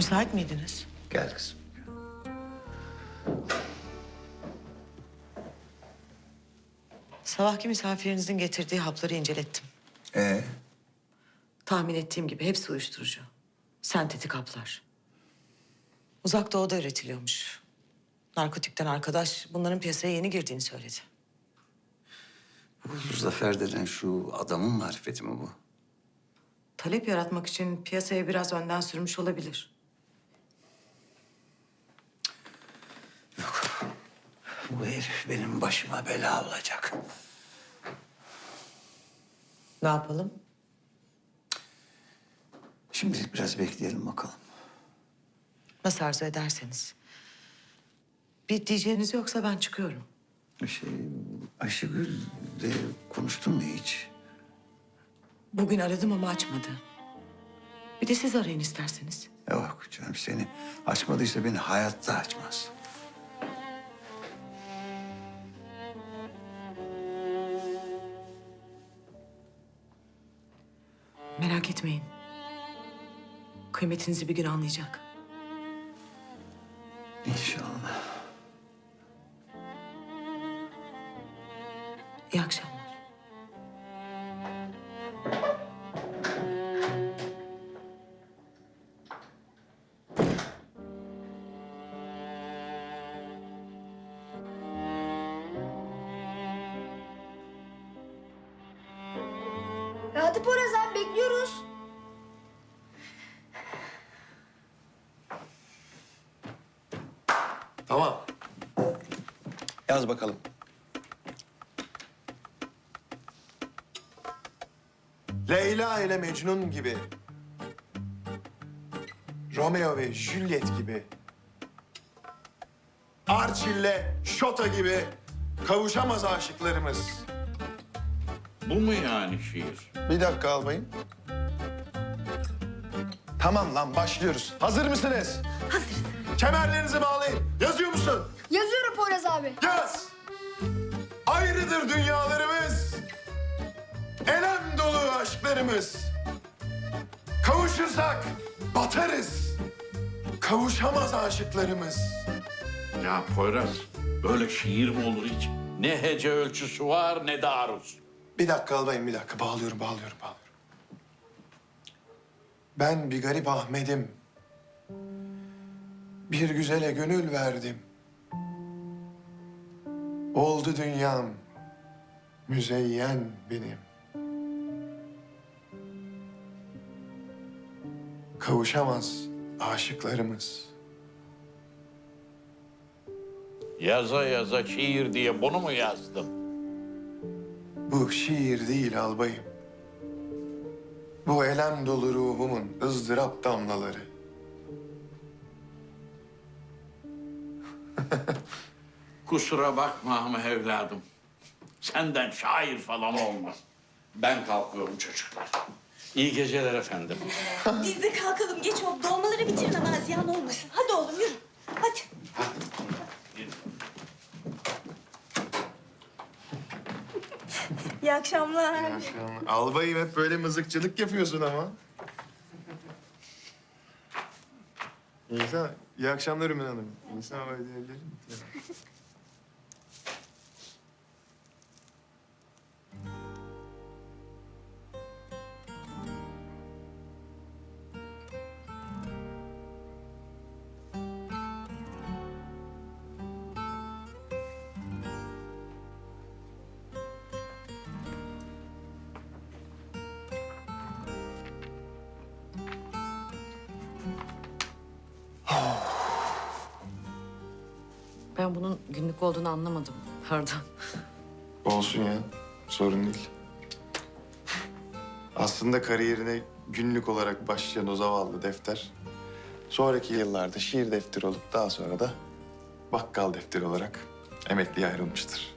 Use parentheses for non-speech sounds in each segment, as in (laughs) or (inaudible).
Müsait miydiniz? Gel kızım. Sabahki misafirinizin getirdiği hapları incelettim. Ee, Tahmin ettiğim gibi hepsi uyuşturucu. Sentetik haplar. Uzak doğuda üretiliyormuş. Narkotikten arkadaş bunların piyasaya yeni girdiğini söyledi. bu Zafer denen şu adamın marifeti mi bu? Talep yaratmak için piyasaya biraz önden sürmüş olabilir. Bu herif benim başıma bela olacak. Ne yapalım? Şimdilik biraz bekleyelim bakalım. Nasıl arzu ederseniz. Bir diyeceğiniz yoksa ben çıkıyorum. Şey, Ayşegül'le konuştun mu hiç? Bugün aradım ama açmadı. Bir de siz arayın isterseniz. Yok canım seni açmadıysa beni hayatta açmaz. Merak etmeyin. Kıymetinizi bir gün anlayacak. İnşallah. İyi akşamlar. E hadi Poyraz abi Yaz bakalım. Leyla ile Mecnun gibi. Romeo ve Juliet gibi. Archie ile Şota gibi kavuşamaz aşıklarımız. Bu mu yani şiir? Bir dakika albayım. Tamam lan başlıyoruz. Hazır mısınız? Hazırız. Kemerlerinizi bağlayın. Yazıyor musun? Yazıyorum Poyraz abi. Yaz. Ayrıdır dünyalarımız. Elem dolu aşklarımız. Kavuşursak batarız. Kavuşamaz aşıklarımız. Ya Poyraz, böyle şiir mi olur hiç? Ne hece ölçüsü var ne de aruz. Bir dakika albayım bir dakika. Bağlıyorum, bağlıyorum, bağlıyorum. Ben bir garip Ahmet'im. Bir güzele gönül verdim. Oldu dünyam. Müzeyyen benim. Kavuşamaz aşıklarımız. Yaza yaza şiir diye bunu mu yazdın? Bu şiir değil albayım. Bu elem dolu ruhumun ızdırap damlaları. (laughs) Kusura bakma ama evladım. Senden şair falan olmaz. Ben kalkıyorum çocuklar. İyi geceler efendim. (laughs) Biz de kalkalım geç oldu. Dolmaları bitirin ama ziyan olmasın. Hadi oğlum yürü. Hadi. İyi akşamlar. Albayım hep böyle mızıkçılık yapıyorsun ama. İnsan, iyi akşamlar Ümen Hanım. İnsan böyle diyebilir? (laughs) Ben bunun günlük olduğunu anlamadım. Pardon. Olsun ya, sorun değil. Aslında kariyerine günlük olarak başlayan o zavallı defter... ...sonraki yıllarda şiir defteri olup daha sonra da bakkal defteri olarak emekliye ayrılmıştır.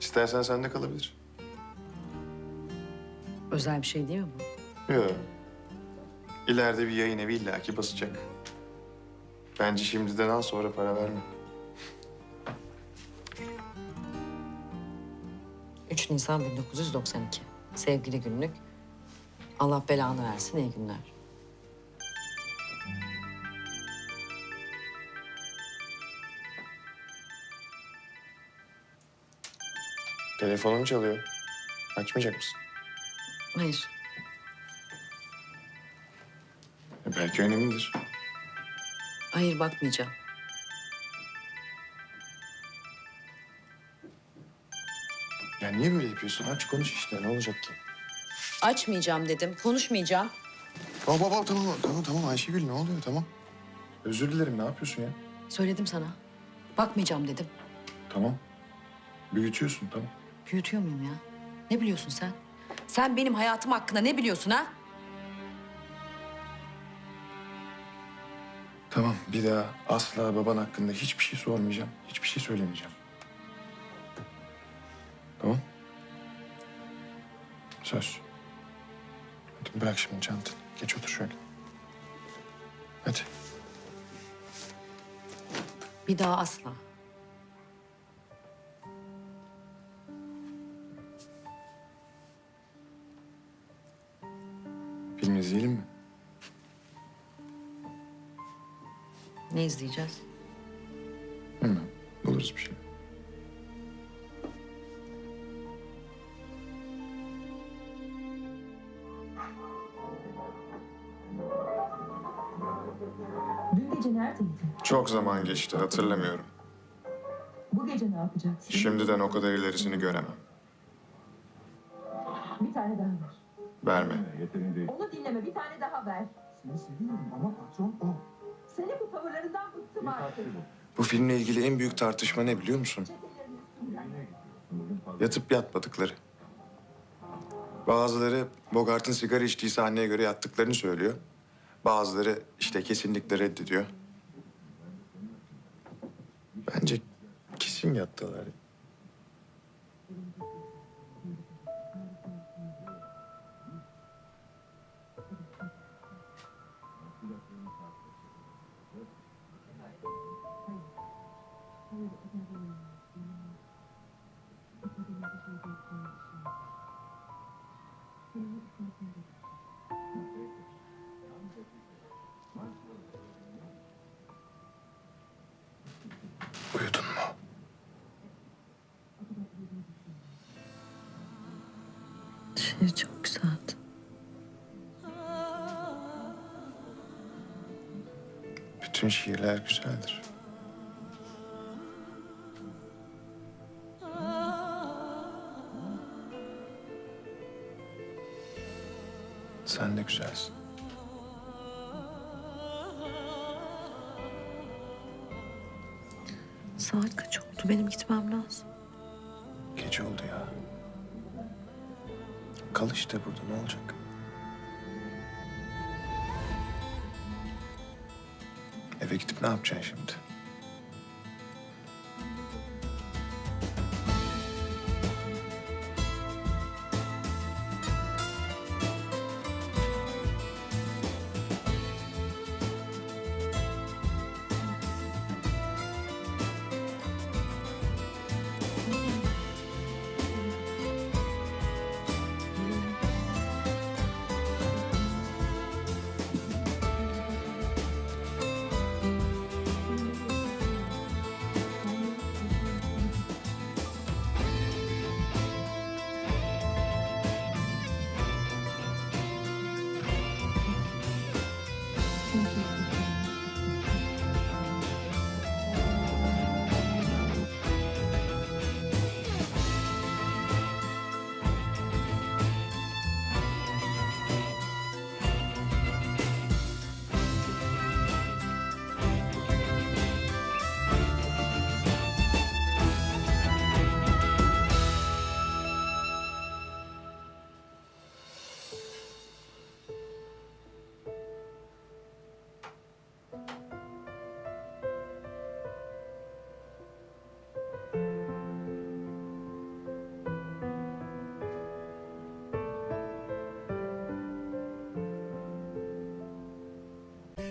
İstersen sende kalabilir. Özel bir şey değil mi bu? Yok. İleride bir yayın evi illaki basacak. Bence şimdiden al sonra para verme. 3 Nisan 1992. Sevgili günlük. Allah belanı versin iyi günler. Telefonum çalıyor. Açmayacak mısın? Hayır. E, belki önemlidir. Hayır bakmayacağım. Ya niye böyle yapıyorsun? Aç konuş işte. Ne olacak ki? Açmayacağım dedim. Konuşmayacağım. Baba baba tamam tamam tamam Ayşegül ne oluyor tamam. Özür dilerim ne yapıyorsun ya? Söyledim sana. Bakmayacağım dedim. Tamam. Büyütüyorsun tamam. Büyütüyor muyum ya? Ne biliyorsun sen? Sen benim hayatım hakkında ne biliyorsun ha? Tamam bir daha asla baban hakkında hiçbir şey sormayacağım. Hiçbir şey söylemeyeceğim. Tamam. Söz. Hadi bırak şimdi çantanı. Geç otur şöyle. Hadi. Bir daha asla. Film izleyelim mi? Ne izleyeceğiz? Bilmem. Buluruz bir şey. Dün gece neredeydin? Çok zaman geçti hatırlamıyorum. Bu gece ne yapacaksın? Şimdiden o kadar ilerisini göremem. Bir tane daha ver. Verme. Onu dinleme, bir tane daha ver. Seni seviyorum ama patron o. Senin bu tavırlarından bıktım artık. Bu filmle ilgili en büyük tartışma ne biliyor musun? Yatıp yatmadıkları. Bazıları Bogart'ın sigara içtiği sahneye göre yattıklarını söylüyor. Bazıları işte kesinlikle reddediyor. Bence kesin yattılar. Uyudun mu? Şiir çok güzeldi. Bütün şiirler güzeldir. Güzelsin. Saat kaç oldu? Benim gitmem lazım. Gece oldu ya. Kal işte burada ne olacak? Eve gidip ne yapacaksın şimdi?